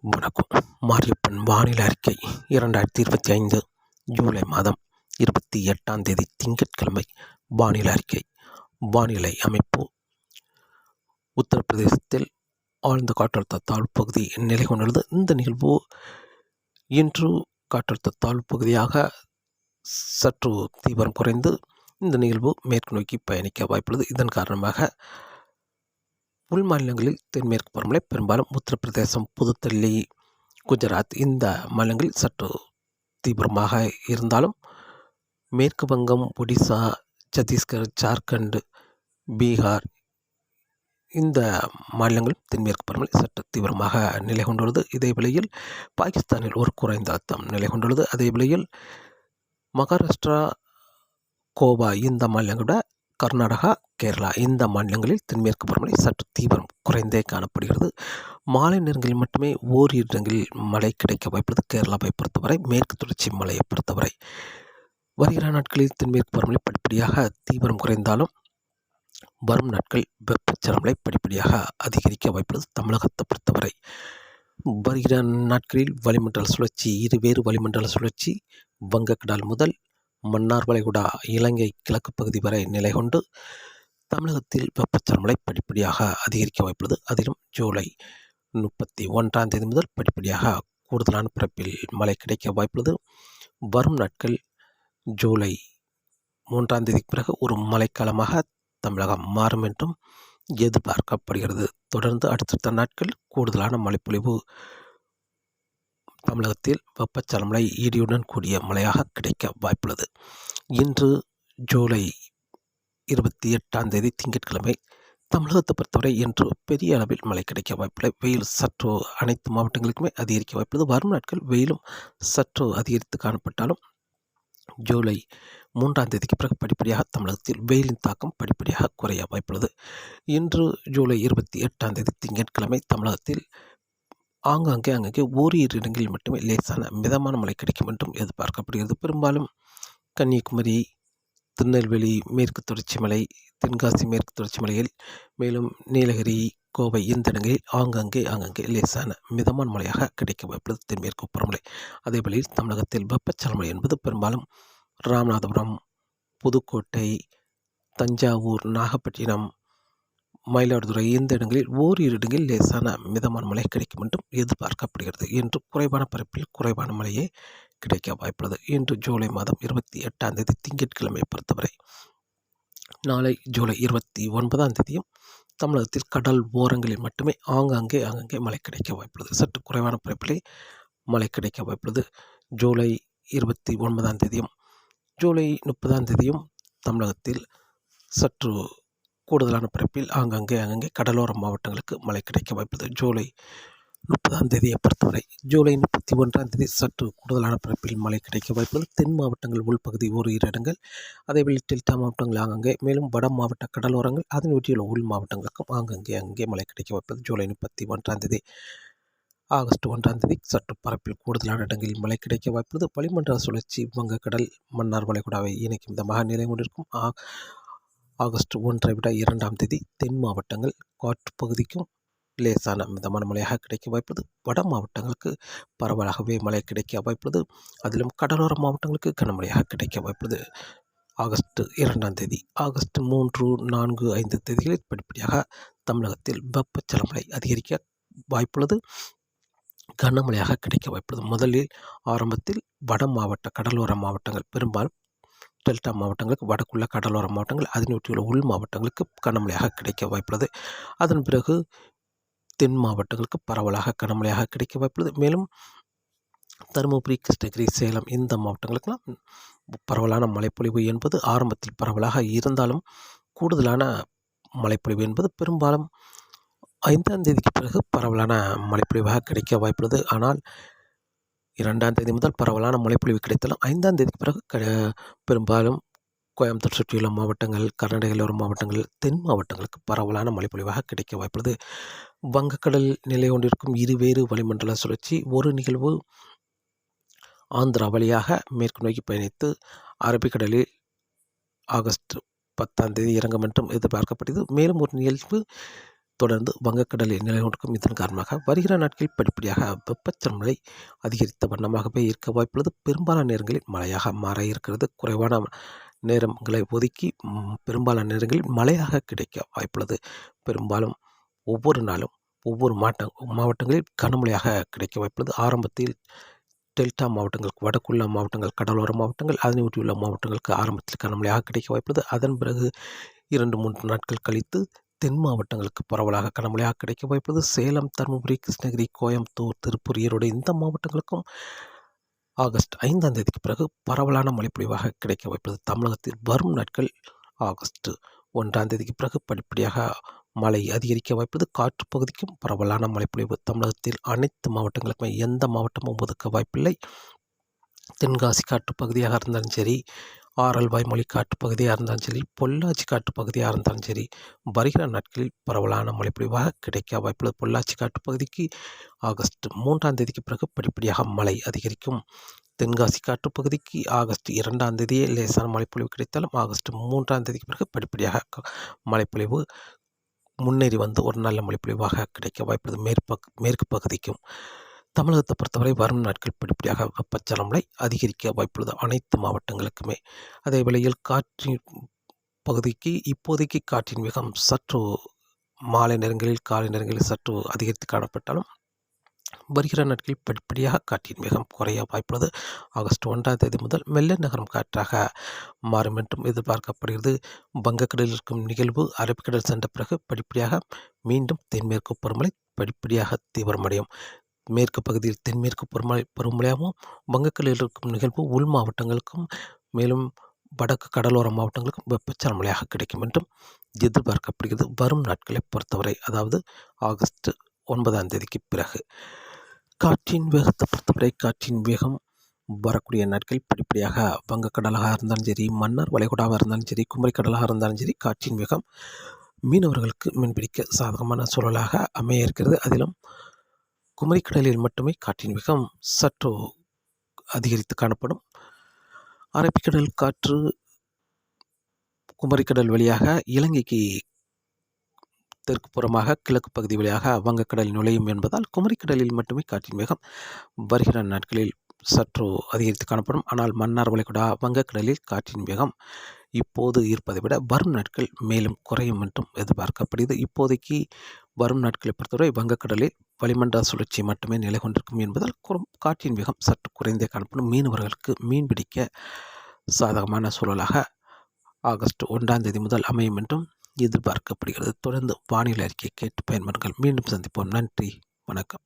வணக்கம். மாரியப்பன் வானிலை அறிக்கை இரண்டாயிரத்தி இருபத்தி ஐந்து ஜூலை மாதம் இருபத்தி எட்டாம் தேதி திங்கட்கிழமை வானிலை அறிக்கை. வானிலை அமைப்பு. உத்தரப்பிரதேசத்தில் ஆழ்ந்த காற்றழுத்த தாழ்வு பகுதி நிலை கொண்டுள்ளது. இந்த நிகழ்வு இன்று காற்றழுத்த தாழ்வு பகுதியாக சற்று தீவிரம் குறைந்து இந்த நிகழ்வு மேற்கு நோக்கி பயணிக்க வாய்ப்புள்ளது. இதன் காரணமாக உள் மாநிலங்களில் தென்மேற்கு பருவமழை பெரும்பாலும் உத்தரப்பிரதேசம் புதுதில்லி குஜராத் இந்த மாநிலங்களில் சற்று தீவிரமாக இருந்தாலும் மேற்கு வங்கம் ஒடிசா சத்தீஸ்கர் ஜார்க்கண்ட் பீகார் இந்த மாநிலங்கள் தென்மேற்கு பருவமழை சற்று தீவிரமாக நிலை கொண்டுள்ளது. இதே வேளையில் பாகிஸ்தானில் ஒரு குறைந்த அழுத்தம் நிலை கொண்டுள்ளது. அதே வேளையில் மகாராஷ்டிரா கோவா இந்த மாநிலங்களோட கர்நாடகா கேரளா இந்த மாநிலங்களில் தென்மேற்கு பருவமழை சற்று தீவிரம் குறைந்தே காணப்படுகிறது. மாலை நேரங்களில் மட்டுமே ஓரிரு இடங்களில் மழை கிடைக்க வாய்ப்புள்ளது. கேரளாவை பொறுத்தவரை மேற்கு தொடர்ச்சி மலையை பொறுத்தவரை. வருகிற நாட்களில் தென்மேற்கு பருவமழை படிப்படியாக தீவிரம் குறைந்தாலும் வரும் நாட்கள் வெப்பச்சலமலை படிப்படியாக அதிகரிக்க வாய்ப்புள்ளது. தமிழகத்தை பொறுத்தவரை வருகிற நாட்களில் வளிமண்டல சுழற்சி இருவேறு வளிமண்டல சுழற்சி வங்கக்கடல் முதல் மன்னார் வளைகுடா இலங்கை கிழக்கு பகுதி வரை நிலை கொண்டு தமிழகத்தில் வெப்பச்சலமலை படிப்படியாக அதிகரிக்க வாய்ப்புள்ளது. அதிலும் ஜூலை முப்பத்தி ஒன்றாம் தேதி முதல் படிப்படியாக கூடுதலான பிறப்பில் மழை கிடைக்க வாய்ப்புள்ளது. வரும் நாட்கள் ஜூலை மூன்றாம் தேதிக்கு பிறகு ஒரு மழைக்காலமாக தமிழகம் மாறும் என்றும் எதிர்பார்க்கப்படுகிறது. தொடர்ந்து அடுத்தடுத்த நாட்கள் கூடுதலான மழைப்பொழிவு தமிழகத்தில் வெப்பச்சலமழை இடியுடன் கூடிய மழையாக கிடைக்க வாய்ப்புள்ளது. இன்று ஜூலை இருபத்தி எட்டாம் தேதி திங்கட்கிழமை தமிழகத்தை பொறுத்தவரை இன்று பெரிய அளவில் மழை கிடைக்க வாய்ப்பில்லை. வெயில் சற்று அனைத்து மாவட்டங்களுக்குமே அதிகரிக்க வாய்ப்புள்ளது. வரும் நாட்கள் வெயிலும் சற்று அதிகரித்து காணப்பட்டாலும் ஜூலை மூன்றாம் தேதிக்கு பிறகு படிப்படியாக தமிழகத்தில் வெயிலின் தாக்கம் படிப்படியாக குறைய வாய்ப்புள்ளது. இன்று ஜூலை இருபத்தி எட்டாம் தேதி திங்கட்கிழமை தமிழகத்தில் ஆங்காங்கே அங்கங்கே ஓரிரு இடங்களில் மட்டுமே லேசான மிதமான மழை கிடைக்கும் என்றும் எதிர்பார்க்கப்படுகிறது. பெரும்பாலும் கன்னியாகுமரி திருநெல்வேலி மேற்கு தொடர்ச்சி மலை தென்காசி மேற்கு தொடர்ச்சி மலையில் மேலும் நீலகிரி கோவை இந்த இடங்களில் ஆங்காங்கே ஆங்காங்கே லேசான மிதமான மழையாக கிடைக்க வாய்ப்புள்ளது தென்மேற்கு பருவமழை அதேபோல தமிழகத்தில் வெப்பச்சலமழை என்பது பெரும்பாலும் ராமநாதபுரம் புதுக்கோட்டை தஞ்சாவூர் நாகப்பட்டினம் மயிலாடுதுறை இந்த இடங்களில் ஓரிரு இடங்களில் லேசான மிதமான மழை கிடைக்கும் என்றும் எதிர்பார்க்கப்படுகிறது. இன்று குறைவான பரப்பில் குறைவான மழையே கிடைக்க வாய்ப்புள்ளது. இன்று ஜூலை மாதம் இருபத்தி எட்டாம் தேதி திங்கட்கிழமை பொறுத்தவரை நாளை ஜூலை இருபத்தி ஒன்பதாம் தேதியும் தமிழகத்தில் கடல் ஓரங்களில் மட்டுமே ஆங்காங்கே ஆங்காங்கே மழை கிடைக்க வாய்ப்புள்ளது. சற்று குறைவான பரப்பிலே மழை கிடைக்க வாய்ப்புள்ளது. ஜூலை இருபத்தி ஒன்பதாம் தேதியும் ஜூலை முப்பதாம் தேதியும் தமிழகத்தில் சற்று கூடுதலான பரப்பில் ஆங்காங்கே அங்கங்கே கடலோர மாவட்டங்களுக்கு மழை கிடைக்க வாய்ப்புள்ளது. ஜூலை முப்பதாம் தேதியை பொறுத்தவரை ஜூலை முப்பத்தி ஒன்றாம் தேதி சற்று கூடுதலான பரப்பில் மழை கிடைக்க வாய்ப்புள்ளது. தென் மாவட்டங்கள் உள்பகுதி ஓர் இரு இடங்கள். அதேபோல் டெல்டா மாவட்டங்கள் ஆங்கங்கே மேலும் வட மாவட்ட கடலோரங்கள் அதன் ஒட்டியுள்ள உள் மாவட்டங்களுக்கும் ஆங்கங்கே அங்கே மழை கிடைக்க வாய்ப்புள்ளது. ஜூலை முப்பத்தி ஒன்றாம் தேதி ஆகஸ்ட் ஒன்றாம் தேதி சற்று பரப்பில் கூடுதலான இடங்களில் மழை கிடைக்க வாய்ப்புள்ளது. வளிமண்டல சுழற்சி வங்கக்கடல் மன்னார் வளைகுடாவை இணைக்கும் விதமாக நிலை கொண்டிருக்கும் ஆகஸ்ட் ஒன்றை விட இரண்டாம் தேதி தென் மாவட்டங்கள் காற்று பகுதிக்கும் லேசான மிதமான மழையாக கிடைக்க வாய்ப்புள்ளது. வட மாவட்டங்களுக்கு பரவலாகவே மழை கிடைக்க வாய்ப்புள்ளது. அதிலும் கடலோர மாவட்டங்களுக்கு கனமழையாக கிடைக்க வாய்ப்புள்ளது. ஆகஸ்ட் இரண்டாம் தேதி ஆகஸ்ட் மூன்று நான்கு ஐந்து தேதிகளில் படிப்படியாக தமிழகத்தில் வெப்பச்சலமழை அதிகரிக்க வாய்ப்புள்ளது. கனமழையாக கிடைக்க வாய்ப்புள்ளது. முதலில் ஆரம்பத்தில் வட மாவட்ட கடலோர மாவட்டங்கள் பெரும்பாலும் டெல்டா மாவட்டங்களுக்கு வடக்குள்ள கடலோர மாவட்டங்கள் அதனை ஒட்டியுள்ள உள் மாவட்டங்களுக்கு கனமழையாக கிடைக்க வாய்ப்புள்ளது. அதன் பிறகு தென் மாவட்டங்களுக்கு பரவலாக கனமழையாக கிடைக்க வாய்ப்புள்ளது. மேலும் தருமபுரி கிருஷ்ணகிரி சேலம் இந்த மாவட்டங்களுக்கெல்லாம் பரவலான மழைப்பொழிவு என்பது ஆரம்பத்தில் பரவலாக இருந்தாலும் கூடுதலான மழைப்பொழிவு என்பது பெரும்பாலும் ஐந்தாம் தேதிக்கு பிறகு பரவலான மழைப்பொழிவாக கிடைக்க வாய்ப்புள்ளது. ஆனால் இரண்டாம் தேதி முதல் பரவலான மழைப்பொழிவு கிடைத்தாலும் ஐந்தாம் தேதிக்கு பிறகு க பெரும்பாலும் கோயம்புத்தூர் சுற்றியுள்ள மாவட்டங்கள் கர்நாடகையிலோர மாவட்டங்கள் தென் மாவட்டங்களுக்கு பரவலான மழைப்பொழிவாக கிடைக்க வாய்ப்புள்ளது. வங்கக்கடல் நிலை கொண்டிருக்கும் இருவேறு வளிமண்டல சுழற்சி ஒரு நிகழ்வு ஆந்திரா வழியாக மேற்கு நோக்கி பயணித்து அரபிக்கடலில் ஆகஸ்ட் பத்தாம் தேதி இறங்கும் என்றும் எதிர்பார்க்கப்பட்டது. மேலும் ஒரு நிகழ்வு தொடர்ந்து வங்கக்கடலில் நிலை இதன் காரணமாக வருகிற நாட்களில் படிப்படியாக வெப்பச்சலமழை அதிகரித்த வண்ணமாகவே இருக்க வாய்ப்புள்ளது. பெரும்பாலான நேரங்களில் மழையாக மாற இருக்கிறது. குறைவான நேரங்களை ஒதுக்கி பெரும்பாலான நேரங்களில் மழையாக கிடைக்க வாய்ப்புள்ளது. பெரும்பாலும் ஒவ்வொரு நாளும் ஒவ்வொரு மாட்ட மாவட்டங்களில் கனமழையாக கிடைக்க வாய்ப்புள்ளது. ஆரம்பத்தில் டெல்டா மாவட்டங்கள் வடக்குள்ள மாவட்டங்கள் கடலோர மாவட்டங்கள் அதனை ஒட்டியுள்ள மாவட்டங்களுக்கு ஆரம்பத்தில் கனமழையாக கிடைக்க வாய்ப்புள்ளது. அதன் பிறகு இரண்டு மூன்று நாட்கள் கழித்து மாவட்டங்களுக்கு பரவலாக கனமழையாக கிடைக்க வாய்ப்புள்ளது. சேலம் தருமபுரி கிருஷ்ணகிரி கோயம்புத்தூர் திருப்பூர் ஈரோடு இந்த மாவட்டங்களுக்கும் ஆகஸ்ட் ஐந்தாம் தேதிக்கு பிறகு பரவலான மழைப்பொழிவாக கிடைக்க வாய்ப்புள்ளது. தமிழகத்தில் வரும் நாட்கள் ஆகஸ்ட் ஒன்றாம் தேதிக்கு பிறகு படிப்படியாக மழை அதிகரிக்க வாய்ப்பது காற்று பகுதிக்கும் பரவலான மழைப்பொழிவு தமிழகத்தில் அனைத்து மாவட்டங்களுக்குமே எந்த மாவட்டமும் ஒதுக்க வாய்ப்பில்லை. தென்காசி காற்று பகுதியாக இருந்தாலும் சரி ஆரல்வாய் மொழி காட்டுப்பகுதியாக பகுதியாக இருந்தாலும் சரி பொள்ளாச்சி காட்டுப்பகுதியாக பகுதியாக இருந்தாலும் சரி வருகிற நாட்களில் பரவலான மழைப்பொழிவாக கிடைக்க வாய்ப்புள்ளது. பொள்ளாச்சி காட்டுப்பகுதிக்கு பகுதிக்கு ஆகஸ்ட் மூன்றாம் தேதிக்கு பிறகு படிப்படியாக மழை அதிகரிக்கும். தென்காசி காற்று பகுதிக்கு ஆகஸ்ட் இரண்டாம் தேதியே லேசான மழைப்பொழிவு கிடைத்தாலும் ஆகஸ்ட் மூன்றாம் தேதிக்கு பிறகு படிப்படியாக மழைப்பொழிவு முன்னேறி வந்து ஒரு நல்ல மழைப்பொழிவாக கிடைக்க வாய்ப்புள்ளது. மேற்பக் மேற்கு பகுதிக்கும். தமிழகத்தை பொறுத்தவரை வரும் நாட்கள் படிப்படியாக வெப்பச்சலன அதிகரிக்க வாய்ப்புள்ளது. அனைத்து மாவட்டங்களுக்குமே. அதே வேளையில் காற்றின் பகுதிக்கு இப்போதைக்கு காற்றின் வேகம் சற்று மாலை நேரங்களில் காலை நேரங்களில் சற்று அதிகரித்து காணப்பட்டாலும் வருகிற நாட்களில் படிப்படியாக காற்றின் வேகம் குறைய வாய்ப்புள்ளது. ஆகஸ்ட் ஒன்றாம் தேதி முதல் மெல்ல நகரம் காற்றாக மாறும் என்றும் எதிர்பார்க்கப்படுகிறது. வங்கக்கடலில் இருக்கும் நிகழ்வு அரபிக்கடல் சென்ற பிறகு படிப்படியாக மீண்டும் தென்மேற்கு பருவமழை படிப்படியாக தீவிரமடையும். மேற்கு பகுதியில் தென்மேற்கு பருவமழை பருவமழையாகவும் வங்கக்கடலில் இருக்கும் நிகழ்வு உள் மாவட்டங்களுக்கும் மேலும் வடக்கு கடலோர மாவட்டங்களுக்கும் வெப்பச்சல மழையாக கிடைக்கும் என்றும் எதிர்பார்க்கப்படுகிறது. வரும் நாட்களை பொறுத்தவரை அதாவது ஆகஸ்ட் ஒன்பதாம் தேதிக்கு பிறகு. காற்றின் வேகத்தை பொறுத்தவரை காற்றின் வேகம் வரக்கூடிய நாட்கள் படிப்படியாக வங்கக்கடலாக இருந்தாலும் சரி மன்னர் வளைகுடாவாக இருந்தாலும் சரி குமரிக்கடலாக இருந்தாலும் சரி காற்றின் வேகம் மீனவர்களுக்கு மீன்பிடிக்க சாதகமான சூழலாக அமைய இருக்கிறது. அதிலும் குமரிக்கடலில் மட்டுமே காற்றின் வேகம் சற்று அதிகரித்து காணப்படும். அரபிக்கடல் காற்று குமரிக்கடல் வழியாக இலங்கைக்கு தெற்கு புறமாக கிழக்கு பகுதி வழியாக வங்கக்கடல் நுழையும் என்பதால் குமரிக்கடலில் மட்டுமே காற்றின் வேகம் வருகிற நாட்களில் சற்று அதிகரித்து காணப்படும். ஆனால் மன்னார் வளைகுடா வங்கக்கடலில் காற்றின் வேகம் இப்போது இருப்பதை விட வரும் நாட்கள் மேலும் குறையும் என்றும் எதிர்பார்க்கப்படுகிறது. இப்போதைக்கு வரும் நாட்களை பொறுத்தவரை வங்கக்கடலில் வளிமண்டல சுழற்சி மட்டுமே நிலை கொண்டிருக்கும் என்பதால் குறும் காற்றின் வேகம் சற்று குறைந்தே காணப்படும். மீனவர்களுக்கு மீன்பிடிக்க சாதகமான சூழலாக ஆகஸ்ட் ஒன்றாம் தேதி முதல் அமையும் என்றும் எதிர்பார்க்கப்படுகிறது. தொடர்ந்து வானிலை அறிக்கை கேட்டு பயன்பெறுங்கள் மீண்டும் சந்திப்போம். நன்றி. வணக்கம்.